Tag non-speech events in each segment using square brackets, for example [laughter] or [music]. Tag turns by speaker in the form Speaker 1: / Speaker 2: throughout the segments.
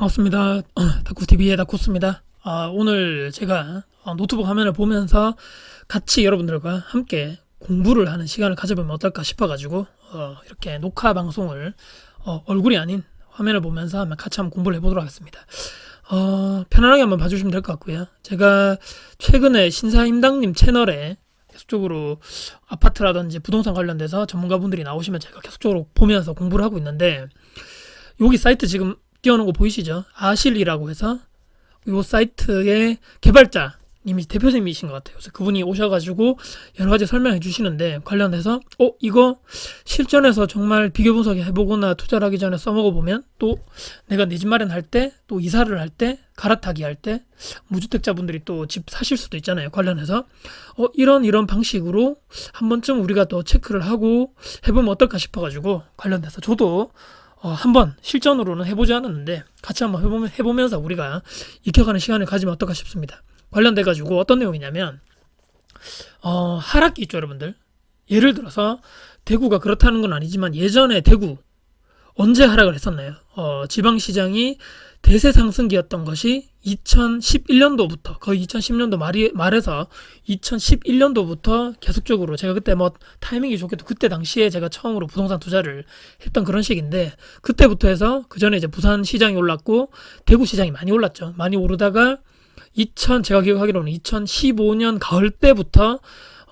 Speaker 1: 반갑습니다. [clears throat] 다쿠TV의 다쿠스입니다. 아, 오늘 제가 어, 노트북 화면을 보면서 같이 여러분들과 함께 공부를 하는 시간을 가져보면 어떨까 싶어가지고 어, 이렇게 녹화 방송을 어, 얼굴이 아닌 화면을 보면서 한번 같이 한번 공부를 해보도록 하겠습니다. 어, 편안하게 한번 봐주시면 될 것 같고요. 제가 최근에 신사임당님 채널에 계속적으로 아파트라든지 부동산 관련돼서 전문가분들이 나오시면 제가 계속적으로 보면서 공부를 하고 있는데 여기 사이트 지금 띄워놓은 거 보이시죠? 아실이라고 해서 이 사이트의 개발자 님이 대표님이신 것 같아요. 그래서 그분이 오셔가지고 여러 가지 설명해 주시는데 관련해서 어 이거 실전에서 정말 비교 분석 해 보거나 투자를 하기 전에 써먹어 보면 또 내가 내 집 마련할 때 또 이사를 할 때 갈아타기 할 때 무주택자분들이 또 집 사실 수도 있잖아요. 관련해서 어 이런 이런 방식으로 한 번쯤 우리가 또 체크를 하고 해보면 어떨까 싶어가지고 관련돼서 저도 어, 한번 실전으로는 해보지 않았는데 같이 한번 해보면, 해보면서 우리가 익혀가는 시간을 가지면 어떨까 싶습니다. 관련돼 가지고 어떤 내용이냐면 어, 하락기 있죠 여러분들. 예를 들어서 대구가 그렇다는 건 아니지만 예전에 대구 언제 하락을 했었나요? 어, 지방시장이 대세 상승기였던 것이 2011년도부터 거의 2010년도 말이, 말에서 2011년도부터 계속적으로 제가 그때 뭐 타이밍이 좋게도 그때 당시에 제가 처음으로 부동산 투자를 했던 그런 시기인데 그때부터 해서 그 전에 이제 부산 시장이 올랐고 대구 시장이 많이 올랐죠. 많이 오르다가 2000 제가 기억하기로는 2015년 가을 때부터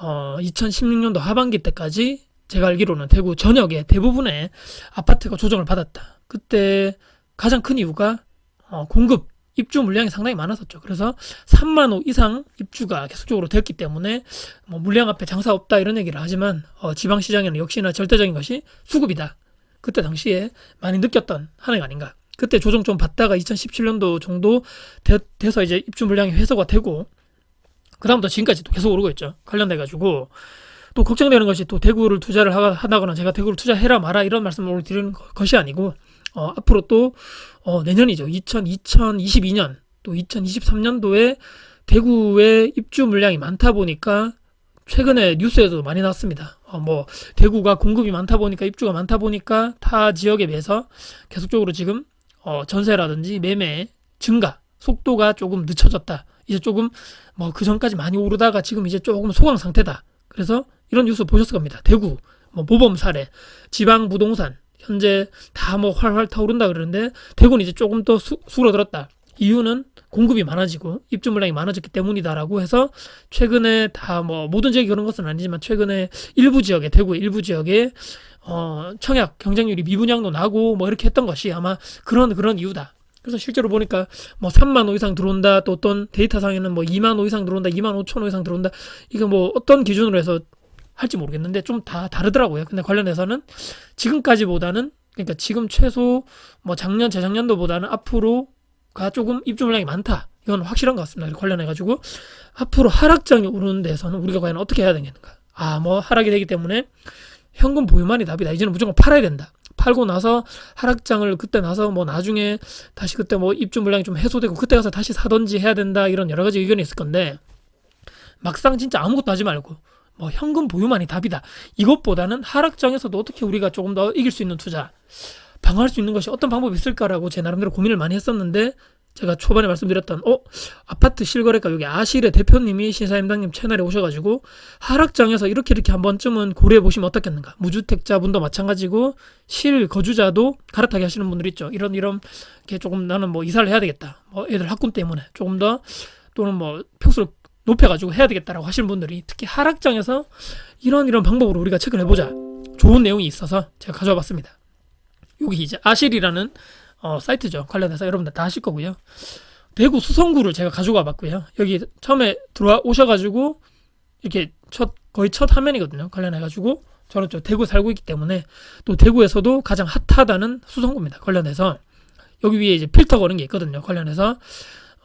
Speaker 1: 어 2016년도 하반기 때까지 제가 알기로는 대구 전역에 대부분의 아파트가 조정을 받았다. 그때 가장 큰 이유가 어, 공급 입주 물량이 상당히 많았었죠. 그래서 3만 호 이상 입주가 계속적으로 됐기 때문에 뭐 물량 앞에 장사 없다 이런 얘기를 하지만 어, 지방 시장에는 역시나 절대적인 것이 수급이다. 그때 당시에 많이 느꼈던 한 해가 아닌가. 그때 조정 좀 받다가 2017년도 정도 돼, 서 이제 입주 물량이 회수가 되고 그다음부터 지금까지 또 계속 오르고 있죠. 관련돼 가지고 또 걱정되는 것이 또 대구를 투자를 하- 하다거나 제가 대구를 투자해라 마라 이런 말씀을 드리는 거- 것이 아니고 어, 앞으로 또 어, 내년이죠. 2000, 2022년 또 2023년도에 대구에 입주 물량이 많다 보니까 최근에 뉴스에도 많이 나왔습니다. 어, 뭐 대구가 공급이 많다 보니까 입주가 많다 보니까 타 지역에 비해서 계속적으로 지금 어, 전세라든지 매매 증가 속도가 조금 늦춰졌다. 이제 조금 뭐 그 전까지 많이 오르다가 지금 이제 조금 소강 상태다. 그래서 이런 뉴스 보셨을 겁니다. 대구 뭐 모범 사례, 지방 부동산 현재 다 뭐 활활 타오른다 그러는데 대구는 이제 조금 더 수, 수그러들었다. 이유는 공급이 많아지고 입주 물량이 많아졌기 때문이다라고 해서 최근에 다 뭐 모든 지역이 그런 것은 아니지만 최근에 일부 지역에 대구 일부 지역에 어 청약 경쟁률이 미분양도 나고 뭐 이렇게 했던 것이 아마 그런 그런 이유다. 그래서 실제로 보니까 뭐 3만 호 이상 들어온다 또 어떤 데이터상에는 뭐 2만 호 이상 들어온다 2만 5천 호 이상 들어온다 이거 뭐 어떤 기준으로 해서 할지 모르겠는데 좀 다 다르더라고요. 근데 관련해서는 지금까지보다는 그러니까 지금 최소 뭐 작년 재작년도보다는 앞으로가 조금 입주 물량이 많다. 이건 확실한 것 같습니다. 관련해 가지고 앞으로 하락장이 오르는 데서는 우리가 과연 어떻게 해야 되겠는가? 아, 뭐 하락이 되기 때문에 현금 보유만이 답이다. 이제는 무조건 팔아야 된다. 팔고 나서 하락장을 그때 나서 뭐 나중에 다시 그때 뭐 입주 물량이 좀 해소되고 그때 가서 다시 사던지 해야 된다. 이런 여러 가지 의견이 있을 건데 막상 진짜 아무것도 하지 말고 뭐 현금 보유만이 답이다. 이것보다는 하락장에서도 어떻게 우리가 조금 더 이길 수 있는 투자, 방어할 수 있는 것이 어떤 방법이 있을까라고 제 나름대로 고민을 많이 했었는데 제가 초반에 말씀드렸던 어? 아파트 실거래가 여기 아실의 대표님이 신사임당님 채널에 오셔가지고 하락장에서 이렇게 이렇게 한 번쯤은 고려해 보시면 어떻겠는가? 무주택자분도 마찬가지고 실 거주자도 갈아타기 하시는 분들 있죠. 이런 이런 게 조금 나는 뭐 이사를 해야 되겠다. 뭐 애들 학군 때문에 조금 더 또는 뭐 평수를 높여가지고 해야 되겠다라고 하시는 분들이 특히 하락장에서 이런 이런 방법으로 우리가 체크를 해보자 좋은 내용이 있어서 제가 가져와 봤습니다 여기 이제 아실이라는 어, 사이트죠. 관련해서 여러분들 다 아실 거고요. 대구 수성구를 제가 가져가 봤고요. 여기 처음에 들어와 오셔가지고 이렇게 첫 거의 첫 화면이거든요. 관련해가지고 저는 저 대구 살고 있기 때문에 또 대구에서도 가장 핫하다는 수성구입니다. 관련해서 여기 위에 이제 필터 거는 게 있거든요. 관련해서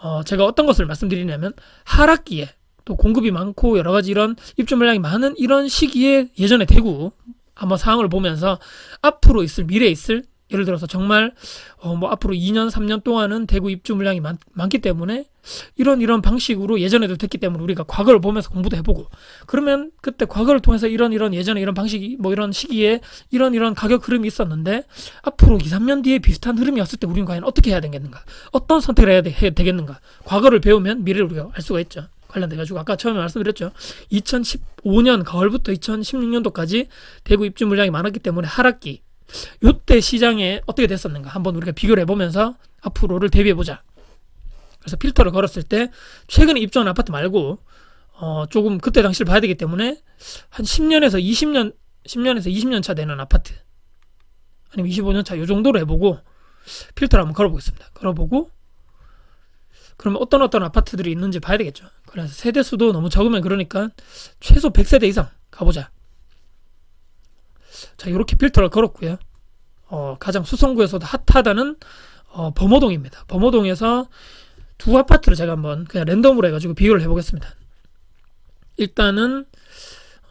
Speaker 1: 어, 제가 어떤 것을 말씀드리냐면 하락기에 또 공급이 많고 여러 가지 이런 입주 물량이 많은 이런 시기에 예전에 대구 한번 상황을 보면서 앞으로 있을 미래에 있을 예를 들어서 정말 어, 뭐 앞으로 2년, 3년 동안은 대구 입주 물량이 많, 많기 때문에 이런 이런 방식으로 예전에도 됐기 때문에 우리가 과거를 보면서 공부도 해보고 그러면 그때 과거를 통해서 이런 이런 예전에 이런 방식이 뭐 이런 시기에 이런 이런 가격 흐름이 있었는데 앞으로 2, 3년 뒤에 비슷한 흐름이 왔을 때 우리는 과연 어떻게 해야 되겠는가? 어떤 선택을 해야 되, 해야 되겠는가? 과거를 배우면 미래를 우리가 알 수가 있죠. 관련돼 가지고 아까 처음에 말씀드렸죠. 2015년 가을부터 2016년도까지 대구 입주 물량이 많았기 때문에 하락기 요때 시장에 어떻게 됐었는가 한번 우리가 비교를 해보면서 앞으로를 대비해 보자. 그래서 필터를 걸었을 때 최근에 입주한 아파트 말고 어 조금 그때 당시를 봐야 되기 때문에 한 10년에서 20년 10년에서 20년 차 되는 아파트 아니면 25년 차 요 정도로 해보고 필터를 한번 걸어보겠습니다. 걸어보고 그러면 어떤 어떤 아파트들이 있는지 봐야 되겠죠. 그래서 세대 수도 너무 적으면 그러니까 최소 100세대 이상 가보자. 자, 이렇게 필터를 걸었고요. 어, 가장 수성구에서도 핫하다는 어, 범어동입니다. 범어동에서 두 아파트를 제가 한번 그냥 랜덤으로 해가지고 비교를 해보겠습니다. 일단은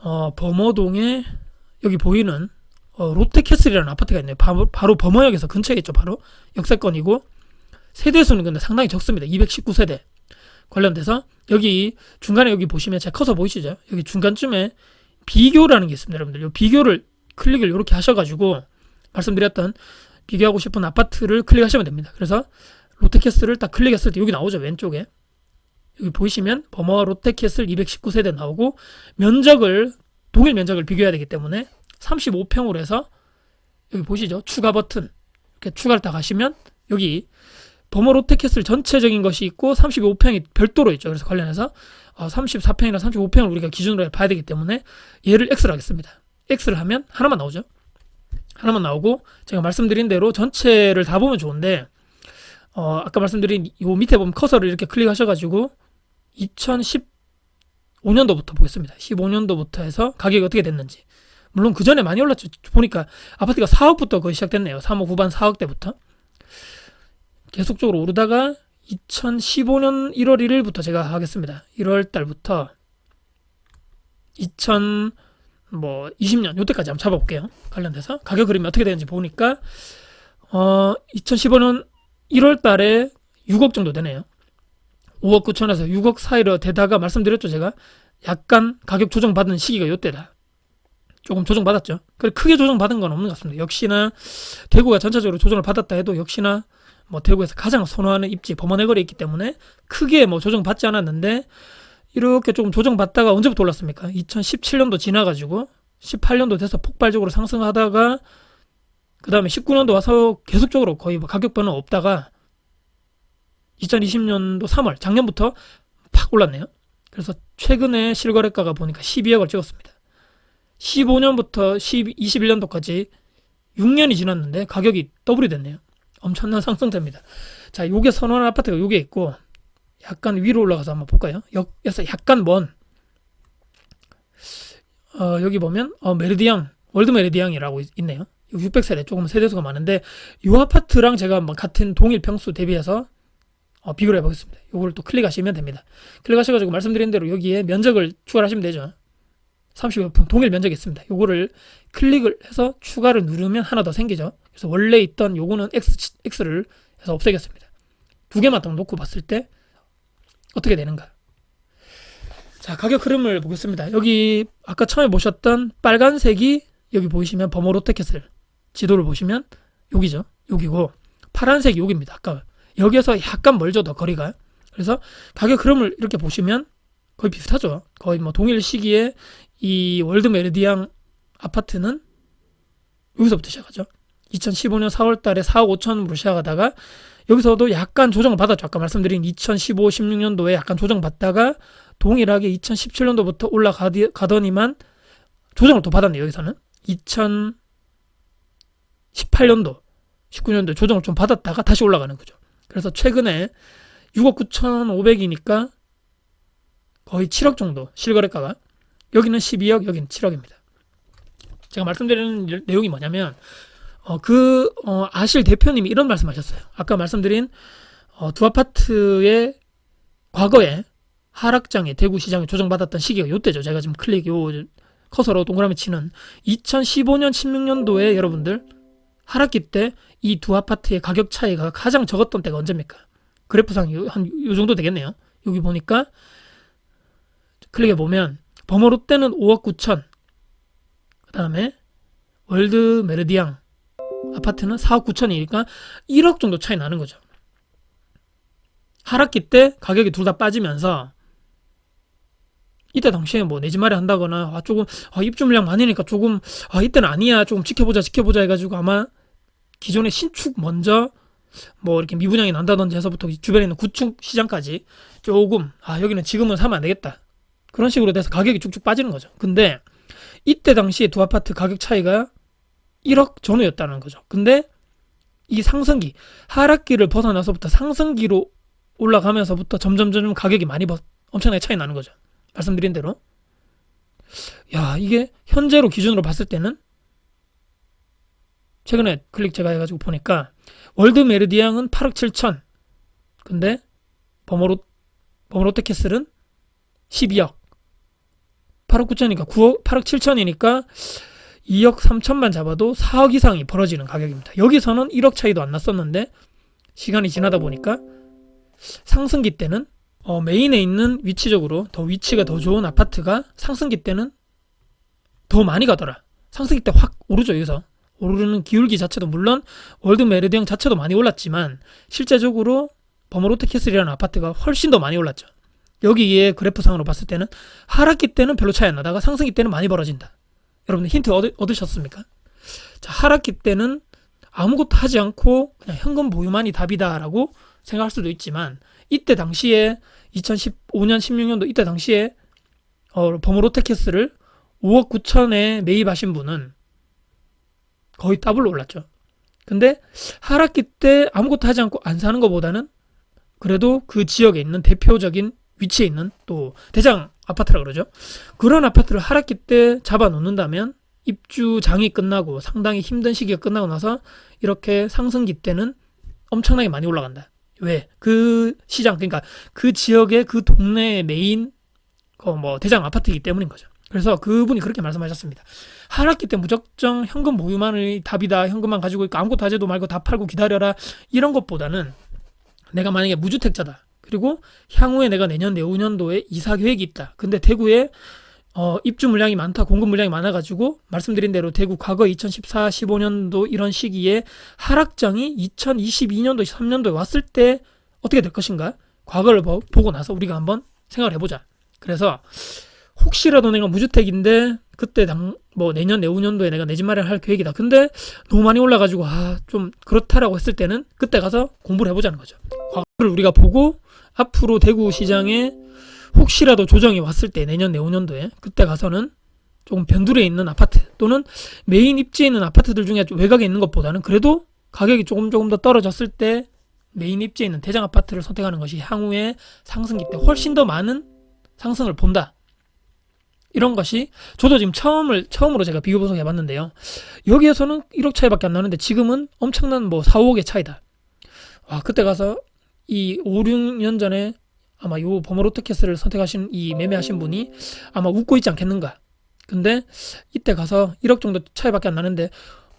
Speaker 1: 어, 범어동에 여기 보이는 어, 롯데캐슬이라는 아파트가 있네요. 바로, 바로 범어역에서 근처에 있죠. 바로 역세권이고 세대 수는 근데 상당히 적습니다. 219세대 관련돼서 여기 중간에 여기 보시면 제 커서 보이시죠? 여기 중간쯤에 비교라는 게 있습니다. 여러분들 이 비교를 클릭을 이렇게 하셔가지고 말씀드렸던 비교하고 싶은 아파트를 클릭하시면 됩니다. 그래서 롯데캐슬을 딱 클릭했을 때 여기 나오죠 왼쪽에 여기 보이시면 범어 롯데캐슬 219세대 나오고 면적을 동일 면적을 비교해야 되기 때문에 35평으로 해서 여기 보시죠 추가 버튼 이렇게 추가를 딱 하시면 여기 범어 롯데캐슬 전체적인 것이 있고 35평이 별도로 있죠. 그래서 관련해서 어, 34평이나 35평을 우리가 기준으로 봐야 되기 때문에 얘를 X를 하겠습니다. X를 하면 하나만 나오죠. 하나만 나오고 제가 말씀드린 대로 전체를 다 보면 좋은데 어, 아까 말씀드린 요 밑에 보면 커서를 이렇게 클릭하셔가지고 2015년도부터 보겠습니다. 15년도부터 해서 가격이 어떻게 됐는지. 물론 그 전에 많이 올랐죠. 보니까 아파트가 4억부터 거의 시작됐네요. 3억 후반 4억 대부터. 계속적으로 오르다가 2015년 1월 1일부터 제가 하겠습니다. 1월 달부터 2000 뭐 20년 요때까지 한번 잡아볼게요. 관련돼서 가격 그림이 어떻게 되는지 보니까 어 2015년 1월 달에 6억 정도 되네요. 5억 9천에서 6억 사이로 되다가 말씀드렸죠 제가 약간 가격 조정 받은 시기가 요때다. 조금 조정 받았죠. 그래 크게 조정 받은 건 없는 것 같습니다. 역시나 대구가 전체적으로 조정을 받았다 해도 역시나 뭐 대구에서 가장 선호하는 입지 범원해거리에 있기 때문에 크게 뭐 조정 받지 않았는데 이렇게 조금 조정받다가 언제부터 올랐습니까? 2017년도 지나가지고 18년도 돼서 폭발적으로 상승하다가 그 다음에 19년도 와서 계속적으로 거의 뭐 가격 변화 없다가 2020년도 3월 작년부터 팍 올랐네요. 그래서 최근에 실거래가가 보니까 12억을 찍었습니다. 15년부터 10, 21년도까지 6년이 지났는데 가격이 더블이 됐네요. 엄청난 상승세입니다. 자, 요게 선호하는 아파트가 요게 있고 약간 위로 올라가서 한번 볼까요? 역에서 약간 먼 어, 여기 보면 어, 메르디앙 월드 메르디앙이라고 있- 있네요. 600세대 조금 세대수가 많은데 이 아파트랑 제가 한번 같은 동일 평수 대비해서 어, 비교를 해보겠습니다. 이걸 또 클릭하시면 됩니다. 클릭하셔가지고 말씀드린 대로 여기에 면적을 추가하시면 되죠. 35평 동일 면적이 있습니다. 요거를 클릭을 해서 추가를 누르면 하나 더 생기죠. 그래서 원래 있던 요거는 X, X를 해서 없애겠습니다. 두 개만 딱 놓고 봤을 때 어떻게 되는가? 자, 가격 흐름을 보겠습니다. 여기 아까 처음에 보셨던 빨간색이 여기 보이시면 버머로 테켓을 지도를 보시면 여기죠. 여기고 파란색이 여기입니다. 아까 여기에서 약간 멀죠, 더 거리가. 그래서 가격 흐름을 이렇게 보시면 거의 비슷하죠. 거의 뭐 동일 시기에 이 월드 메르디앙 아파트는 여기서부터 시작하죠. 2015년 4월 달에 4억 5천으로 시작하다가 여기서도 약간 조정을 받았죠. 아까 말씀드린 2015, 16년도에 약간 조정받다가 동일하게 2017년도부터 올라가더니만 조정을 또 받았네요. 여기서는 2018년도, 19년도 조정을 좀 받았다가 다시 올라가는 거죠. 그래서 최근에 6억 9,500이니까 거의 7억 정도 실거래가가 여기는 12억, 여기는 7억입니다. 제가 말씀드리는 내용이 뭐냐면 어, 그, 어, 아실 대표님이 이런 말씀 하셨어요. 아까 말씀드린, 어, 두 아파트의 과거에 하락장에 대구 시장에 조정받았던 시기가 요때죠. 제가 지금 클릭 요 커서로 동그라미 치는 2015년, 16년도에 여러분들 하락기 때 이 두 아파트의 가격 차이가 가장 적었던 때가 언제입니까? 그래프상 한요 정도 되겠네요. 여기 보니까 클릭해 보면 범어로 때는 5억 9천 그 다음에 월드 메르디앙 아파트는 4억 9천이니까 1억 정도 차이 나는 거죠. 하락기 때 가격이 둘 다 빠지면서 이때 당시에 뭐 내 집 마련 한다거나 아 조금 아 입주 물량 많으니까 조금 아 이때는 아니야 조금 지켜보자 지켜보자 해가지고 아마 기존의 신축 먼저 뭐 이렇게 미분양이 난다든지 해서부터 주변에 있는 구축 시장까지 조금 아 여기는 지금은 사면 안 되겠다 그런 식으로 돼서 가격이 쭉쭉 빠지는 거죠. 근데 이때 당시에 두 아파트 가격 차이가 1억 전후였다는 거죠. 근데 이 상승기 하락기를 벗어나서부터 상승기로 올라가면서부터 점점 점점 가격이 많이 벗- 엄청나게 차이 나는 거죠. 말씀드린 대로. 야, 이게 현재로 기준으로 봤을 때는 최근에 클릭 제가 해가지고 보니까 월드 메르디앙은 8억 7천. 근데 버머로 버머로테캐슬은 12억. 8억 9천이니까 9억 8억 7천이니까 2억 3천만 잡아도 4억 이상이 벌어지는 가격입니다. 여기서는 1억 차이도 안 났었는데 시간이 지나다 보니까 상승기 때는 어, 메인에 있는 위치적으로 더 위치가 더 좋은 아파트가 상승기 때는 더 많이 가더라. 상승기 때 확 오르죠 여기서 오르는 기울기 자체도 물론 월드 메르디앙 자체도 많이 올랐지만 실제적으로 버머로테캐슬이라는 아파트가 훨씬 더 많이 올랐죠. 여기에 그래프상으로 봤을 때는 하락기 때는 별로 차이 안 나다가 상승기 때는 많이 벌어진다. 여러분들 힌트 얻으, 얻으셨습니까? 자, 하락기 때는 아무것도 하지 않고 그냥 현금 보유만이 답이다라고 생각할 수도 있지만 이때 당시에 2015년 16년도 이때 당시에 어, 버머로테캐스를 5억 9천에 매입하신 분은 거의 더블로 올랐죠. 근데 하락기 때 아무것도 하지 않고 안 사는 것보다는 그래도 그 지역에 있는 대표적인 위치에 있는 또 대장 아파트라 그러죠. 그런 아파트를 하락기 때 잡아 놓는다면 입주장이 끝나고 상당히 힘든 시기가 끝나고 나서 이렇게 상승기 때는 엄청나게 많이 올라간다. 왜? 그 시장 그러니까 그 지역의 그 동네의 메인 그뭐 대장 아파트이기 때문인 거죠. 그래서 그분이 그렇게 말씀하셨습니다. 하락기 때 무작정 현금 보유만이 답이다. 현금만 가지고 있고 아무것도 하지도 말고 다 팔고 기다려라. 이런 것보다는 내가 만약에 무주택자다. 그리고 향후에 내가 내년 내후년도에 이사 계획이 있다. 근데 대구에 어, 입주 물량이 많다, 공급 물량이 많아가지고 말씀드린 대로 대구 과거 2014, 15년도 이런 시기에 하락장이 2022년도, 3년도에 왔을 때 어떻게 될 것인가? 과거를 보- 보고 나서 우리가 한번 생각을 해보자. 그래서 혹시라도 내가 무주택인데 그때 당 뭐 내년 내후년도에 내가 내 집 마련할 계획이다. 근데 너무 많이 올라가지고 아 좀 그렇다라고 했을 때는 그때 가서 공부를 해보자는 거죠. 과거를 우리가 보고 앞으로 대구 시장에 혹시라도 조정이 왔을 때 내년 내후년도에 그때 가서는 조금 변두리에 있는 아파트 또는 메인 입지에 있는 아파트들 중에 좀 외곽에 있는 것보다는 그래도 가격이 조금 조금 더 떨어졌을 때 메인 입지에 있는 대장 아파트를 선택하는 것이 향후에 상승기 때 훨씬 더 많은 상승을 본다. 이런 것이 저도 지금 처음을 처음으로 제가 비교 분석해 봤는데요. 여기에서는 1억 차이밖에 안 나는데 지금은 엄청난 뭐 4, 5억의 차이다. 와, 그때 가서 이 5, 6년 전에 아마 요 버머로테캐스를 선택하신 이 매매하신 분이 아마 웃고 있지 않겠는가. 근데 이때 가서 1억 정도 차이밖에 안 나는데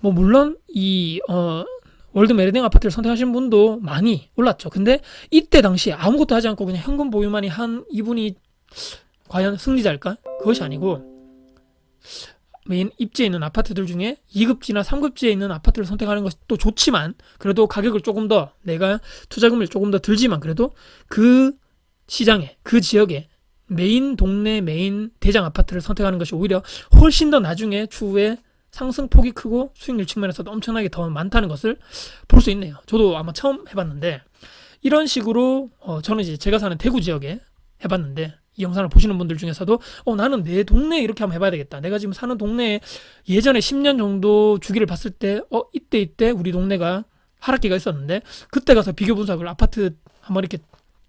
Speaker 1: 뭐 물론 이 어, 월드 메르딩 아파트를 선택하신 분도 많이 올랐죠. 근데 이때 당시에 아무것도 하지 않고 그냥 현금 보유만이 한 이분이 과연 승리자일까? 그것이 아니고 메인 입지에 있는 아파트들 중에 2급지나 3급지에 있는 아파트를 선택하는 것도 좋지만 그래도 가격을 조금 더 내가 투자금을 조금 더 들지만 그래도 그 시장에 그 지역에 메인 동네 메인 대장 아파트를 선택하는 것이 오히려 훨씬 더 나중에 추후에 상승폭이 크고 수익률 측면에서도 엄청나게 더 많다는 것을 볼 수 있네요. 저도 아마 처음 해봤는데 이런 식으로 어, 저는 이제 제가 사는 대구 지역에 해봤는데 이 영상을 보시는 분들 중에서도 어 나는 내 동네에 이렇게 한번 해봐야 되겠다. 내가 지금 사는 동네에 예전에 10년 정도 주기를 봤을 때 어 이때 이때 우리 동네가 하락기가 있었는데 그때 가서 비교 분석을 아파트 한번 이렇게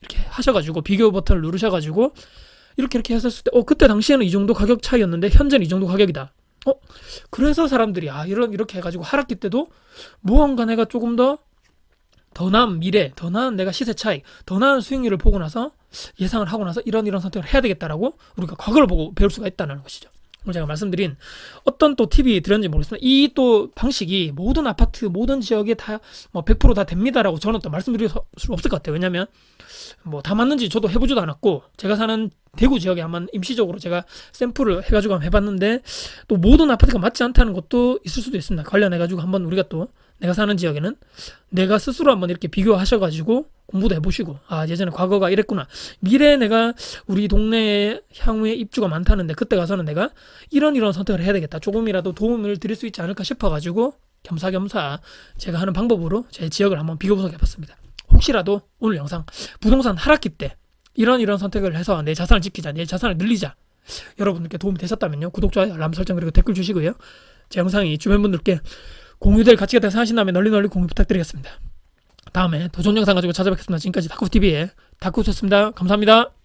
Speaker 1: 이렇게 하셔가지고 비교 버튼을 누르셔가지고 이렇게 이렇게 했었을 때 어 그때 당시에는 이 정도 가격 차이였는데 현재는 이 정도 가격이다. 어 그래서 사람들이 아 이런 이렇게 해가지고 하락기 때도 무언가 내가 조금 더 더 나은 미래, 더 나은 내가 시세 차익, 더 나은 수익률을 보고 나서 예상을 하고 나서 이런 이런 선택을 해야 되겠다라고 우리가 과거를 보고 배울 수가 있다는 것이죠. 오늘 제가 말씀드린 어떤 또 팁이 드렸는지 모르겠습니다. 이 또 방식이 모든 아파트, 모든 지역에 다 뭐 100%다 됩니다라고 저는 또 말씀드릴 수 없을 것 같아요. 왜냐면 뭐 다 맞는지 저도 해보지도 않았고 제가 사는 대구 지역에 한번 임시적으로 제가 샘플을 해가지고 한번 해봤는데 또 모든 아파트가 맞지 않다는 것도 있을 수도 있습니다. 관련해가지고 한번 우리가 또 내가 사는 지역에는 내가 스스로 한번 이렇게 비교하셔가지고 공부도 해보시고 아 예전에 과거가 이랬구나. 미래에 내가 우리 동네에 향후에 입주가 많다는데 그때 가서는 내가 이런 이런 선택을 해야 되겠다. 조금이라도 도움을 드릴 수 있지 않을까 싶어가지고 겸사겸사 제가 하는 방법으로 제 지역을 한번 비교 분석해봤습니다. 혹시라도 오늘 영상 부동산 하락기 때 이런 이런 선택을 해서 내 자산을 지키자 내 자산을 늘리자 여러분들께 도움이 되셨다면요. 구독 좋아요 알람 설정 그리고 댓글 주시고요. 제 영상이 주변 분들께 공유될 가치가 있다고 생각하신다면 널리 널리 공유 부탁드리겠습니다. 다음에 더 좋은 영상 가지고 찾아뵙겠습니다. 지금까지 다쿠TV의 다쿠였습니다. 감사합니다